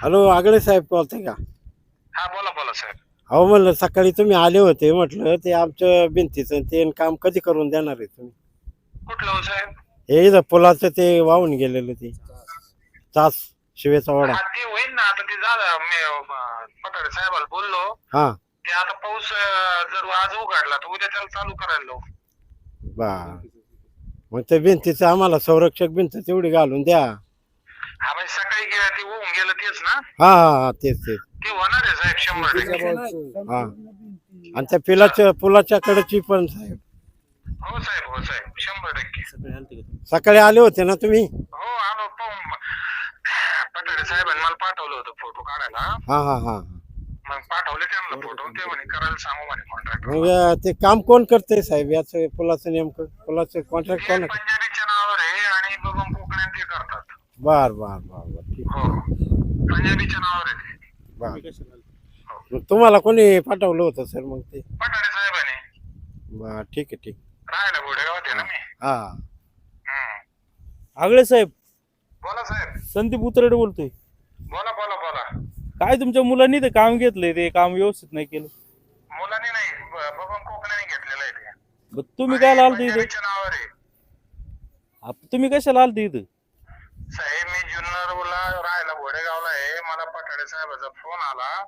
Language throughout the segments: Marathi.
हॅलो आगळे साहेब बोलते का? हा बोला बोला साहेब. अहो म्हणलं सकाळी तुम्ही आले होते म्हटलं ते आमचं भिंतीचं ते काम कधी करून देणार आहे तुम्ही? कुठलं हो साहेब? हे इथं पुलाचं ते वाहून गेलेलं ते. तास शिवेचा वाडा. हा ते होईल ना आता ते झालं. मी अं, पठाडे साहेबाला बोललो. हा. ते आता पाऊस अं, जर आज उघडला तर उद्या त्याला चालू करायला लावू. बा. मग ते भिंतीचं आम्हाला संरक्षक भिंत तेवढी घालून द्या. हा म्हणजे सकाळी गे- ते होऊन गेलं तेच ना? हा हा हा तेच तेच. ते होणार आहे साहेब शंभर टक्के. हा. आणि त्या पिलाच्या पुलाच्या कडेची पण साहेब. हो साहेब हो साहेब शंभर टक्के. सकाळी आले होते ना तुम्ही? हो आलो पाहून पठाडे साहेबांनी मला पाठवलं होतं फोटो काढायला. हा हा हा. मग पाठवले त्यांना फोटो ते म्हणे करायला सांगू म्हणे कॉन्ट्रॅक्टर मग अं, ते काम कोण करते साहेब? याचं पुलाचं नेमकं? पुलाचं कॉन्ट्रॅक्ट कोण पंजाबीच्या नावावर आहे आणि बघून करतात बर बर बर बर. ठीक हो. पंजाबीच्या नावावर आहे ते. बर. मग तुम्हाला कोणी पाठवलं होतं सर मग ते? साहेबांनी. बर ठीक आहे ठीक. राहायला गोडेगावात आहे ना मी? हा. हम्म. आगळे साहेब बोला साहेब. संदीप उतरडे बोलतोय. बोला बोला बोला. काय तुमच्या मुलांनी ते काम घेतलंय ते काम व्यवस्थित नाही केलं? मुलांनी नाही ब- बबन कोकणाने घेतलेलं आहे ते. तुम्ही काय आलते इथं? पंजाबीच्या नावावर आहे. आप- तुम्ही कशाला आलते इथं? साहेब मी जुन्नरला राहायला घोडेगावला आहे. मला पठाडे साहेबाचा फोन आला.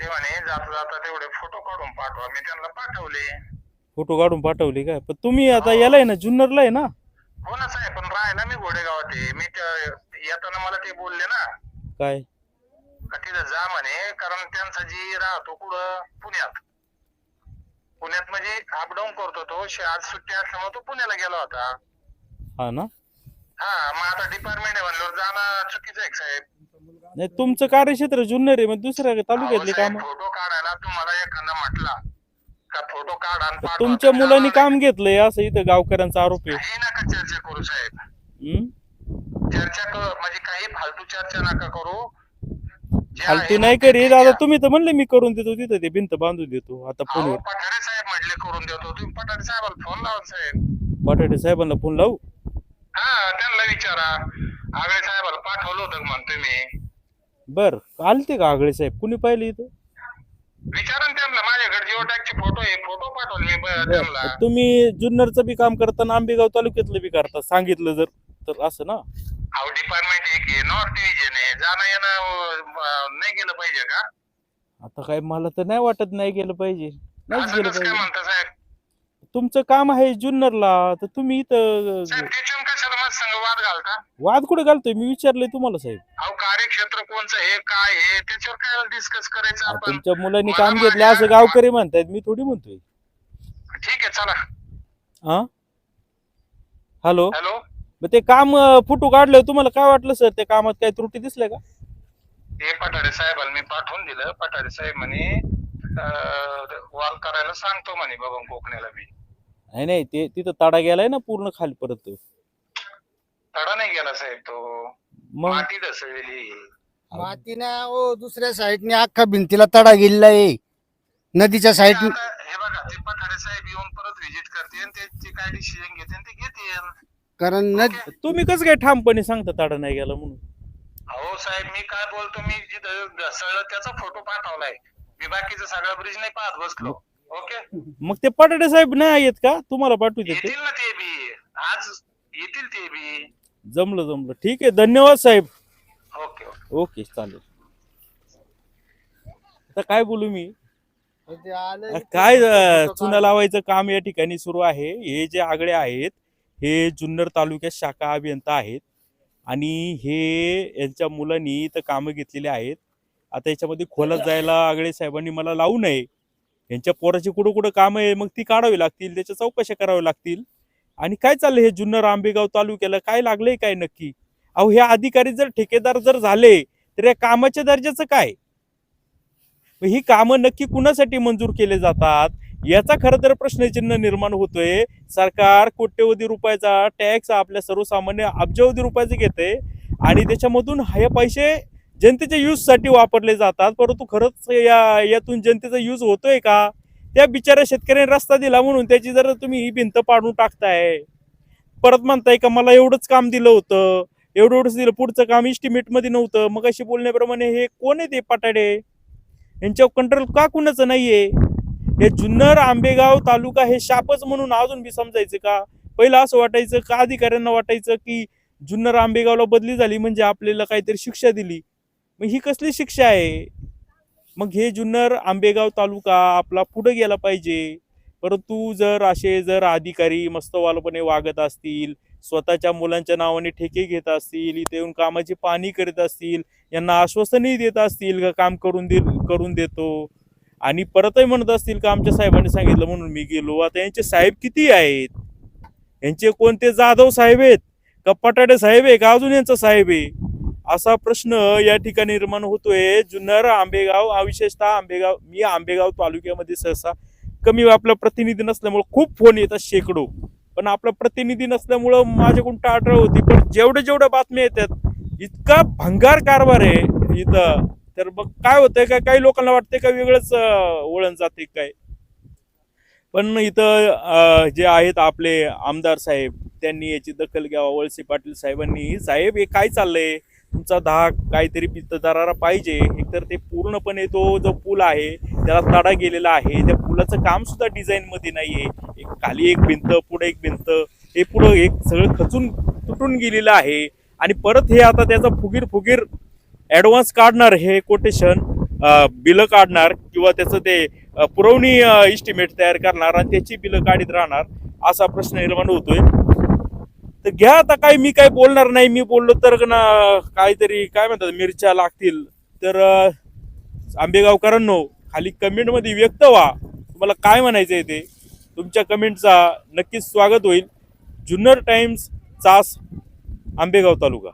ते म्हणे जाता जाता तेवढे फोटो काढून पाठवा. मी त्यांना पाठवले. फोटो काढून पाठवले काय? पण तुम्ही आता याला आहे ना जुन्नरला आहे ना? हो ना साहेब पण राहायला मी घोडेगावात आहे. मी त्या- येताना मला ते बोलले ना. काय? का तिथं जा म्हणे कारण त्यांचा जी राहतो कुठं? पुण्यात. पुण्यात म्हणजे अपडाऊन करतो तो. शे- आज सुट्टी असल्यामुळे तो पुण्याला गेला होता. हा ना? हा मग आता डिपार्टमेंट आहे म्हणल्यावर जाणं चुकीचं आहे का साहेब? नाही तुमचं कार्यक्षेत्र जुन्नर आहे मग दुसऱ्या तालुक्यातली काम. फोटो काढायला तुम्हाला एखादा म्हटला का फोटो काढा आणि पाठवा. तुमच्या मुलांनी काम घेतलंय असं इथं गावकऱ्यांचा आरोप आहे. काही नका चर्चा करू साहेब? चर्चा कर म्हणजे काही फालतू चर्चा नका करू. जे फालतू आहे नाही ना ते करीत द्या. आता तुम्ही तर म्हणले मी करून देतो तिथं ते भिंत बांधून देतो आता अहो फोनवर. पठारे साहेब म्हटले करून देतो. तुम्ही पठारे साहेबाला फोन लावा साहेब. बटाटे साहेबांना फोन लावू? हा त्यांना विचारा. आगळे साहेबाला पाठवलं होतं का म्हणतोय मी. बर आलते का आगळे साहेब? कुणी पाहिले इथं? विचारा ना त्यांना माझ्याकडे जिओ टॅगचे फोटो आहे. फोटो पाठवले मी ब- त्यांना. तुम्ही जुन्नरचं बी काम करताना आंबेगाव तालुक्यातलं बी करता सांगितलं जर तर असं ना? अहो डिपार्टमेंट एक आहे नॉर्थ डिव्हिजन आहे. जाणं येणं अं, नाही गेलं पाहिजे का? आता काय मला तर नाही वाटत नाही गेलं पाहिजे. नाहीच असं गेलं कसं काय पाहिजे. म्हणता साहेब? तुमचं काम आहे जुन्नरला तर तुम्ही इथं साहेब वाद कुठे घालतोय? मी विचारलंय तुम्हाला साहेब. अहो कार्यक्षेत्र कोणचं हे काय आहे? त्याच्यावर काय डिस्कस करायचं आपण? तुमच्या मुलांनी मला काम घेतलं माझ्या- असं गावकरी म्हणतायत मी थोडी म्हणतोय. ठीक आहे चला. हा? हॅलो? हॅलो? मग ते काम फोटो काढलं तुम्हाला काय वाटलं सर? त्या कामात काही त्रुटी दिसल्या का? हे पठाडे साहेबाला मी पाठवून दिलं. पठाडे साहेब म्हणे अं, वॉल करायला सांगतो म्हणे बाबा कोकणीला मी नाही नाही ते तिथं तडा गेलाय ना पूर्ण खाली परत तडा नाही गेला साहेब तो. मग? माती ढसळलेली. मातीनं ओ दुसऱ्या साईडने अख्खा भिंतीला तडा गेलेला आहे नदीच्या ते साईड आता हे बघा ते पठाडे साहेब येऊन परत व्हिजिट करते आणि ते ते काय डिसिजन घेते ते घेते कारण नद तुम्ही कसं काय ठामपणे सांगता तडा नाही गेला म्हणून? अहो साहेब मी काय बोलतो मी जिथं घसळलं त्याचा फोटो पाठवलाय. मी बाकीचं सगळा ब्रिज नाही पाहत बसलो. ओके? मग ते पटाटे साहेब नाही येत का? तुम्हाला पाठवू देते. येतील ना ते बी. आज येतील ते बी. जमलं जमलं. ठीक आहे धन्यवाद साहेब. Okay okay. ओके चालेल. आता काय बोलू मी? अ, काय अ, चुना लावायचं काम या ठिकाणी सुरू आहे. हे जे आगळे आहेत हे जुन्नर तालुक्यात शाखा अभियंता आहेत. आणि हे यांच्या मुलांनी इथं कामं घेतलेली आहेत. आता याच्यामध्ये खोलात जायला आगळे साहेबांनी मला लावू नये. यांच्या पोराची कुठं कुठं कामं आहे मग ती काढावी लागतील त्याच्या चौकशा कराव्या लागतील. आणि काय चाललं हे जुन्नर आंबेगाव तालुक्याला? काय लागलंय काय नक्की? अहो हे अधिकारी जर ठेकेदार जर झाले तर या कामाच्या दर्जाचं काय? ही कामं नक्की कुणासाठी मंजूर केले जातात? याचा खरं तर प्रश्नचिन्ह निर्माण होतोय. सरकार कोट्यवधी रुपयाचा टॅक्स आपल्या सर्वसामान्य अब्जावधी रुपयाचे घेते आणि त्याच्यामधून हे पैसे जनतेच्या यूजसाठी वापरले जातात. परंतु खरंच या यातून जनतेचा यूज होतोय का? त्या बिचाऱ्या शेतकऱ्यांनी रस्ता दिला म्हणून त्याची जर तुम्ही ही भिंत पाडून टाकताय परत म्हणताय का मला एवढंच काम दिलं होतं एवढं एवढंच दिलं पुढचं काम इस्टिमेटमध्ये नव्हतं मग अशी बोलण्याप्रमाणे हे कोण आहे ते पटाडे? यांच्यावर कंट्रोल का कुणाचं नाहीये? हे जुन्नर आंबेगाव तालुका हे शापच म्हणून अजून बी समजायचं का? पहिलं असं वाटायचं का अधिकाऱ्यांना वाटायचं की जुन्नर आंबेगावला बदली झाली म्हणजे आपल्याला काहीतरी शिक्षा दिली? मग ही कसली शिक्षा आहे? मग हे जुन्नर आंबेगाव तालुका आपला पुढे गेला पाहिजे. परंतु जर असे जर अधिकारी मस्तवालपणे वागत असतील स्वतःच्या मुलांच्या नावाने ठेके घेत असतील इथे येऊन कामाची पाणी करीत असतील यांना आश्वासनही देत असतील का काम करून दे करून देतो? आणि परतही म्हणत असतील का आमच्या साहेबांनी सांगितलं म्हणून मी गेलो. आता यांचे साहेब किती आहेत? यांचे कोणते जाधव साहेब आहेत? का पटाडे साहेब आहे का अजून यांचा साहेब आहे? असा प्रश्न या ठिकाणी निर्माण होतोय. जुन्नर आंबेगाव हा विशेषतः आंबेगाव मी आंबेगाव तालुक्यामध्ये सहसा कमी आपला प्रतिनिधी नसल्यामुळं खूप फोन येतात शेकडो. पण आपला प्रतिनिधी नसल्यामुळं माझ्याकडून टाळटळ होती. पण जेवढ्या जेवढ्या बातम्या येतात इतका भंगार कारभार आहे इथं. तर मग काय होतंय? का काही लोकांना वाटतंय का वेगळंच वळण जाते काय? पण इथं जे आहेत आपले आमदार साहेब त्यांनी याची दखल घ्यावा. वळसे पाटील साहेबांनी. साहेब हे काय चाललंय? तुमचा दहा काहीतरी दरारा पाहिजे. एकतर ते पूर्णपणे तो जो पूल आहे त्याला तडा गेलेला आहे. त्या पुलाचं काम सुद्धा नाही आहे एक खाली एक भिंत पुढे एक भिंत. हे पुढं एक सगळं खचून तुटून गेलेलं आहे. आणि परत हे आता त्याचा फुगीर फुगीर ॲडव्हान्स काढणार हे कोटेशन बिलं काढणार किंवा त्याचं ते पुरवणी इस्टिमेट तयार करणार आणि त्याची बिलं काढीत राहणार असा प्रश्न निर्माण होतोय. तर घ्या आता काय मी काय बोलणार नाही. मी बोललो तर ना काहीतरी काय म्हणतात मिरच्या लागतील. तर आंबेगावकरांनो खाली कमेंटमध्ये व्यक्त व्हा. तुम्हाला काय म्हणायचं आहे ते? तुमच्या कमेंटचा नक्कीच स्वागत होईल. जुन्नर टाइम्स चास आंबेगाव तालुका.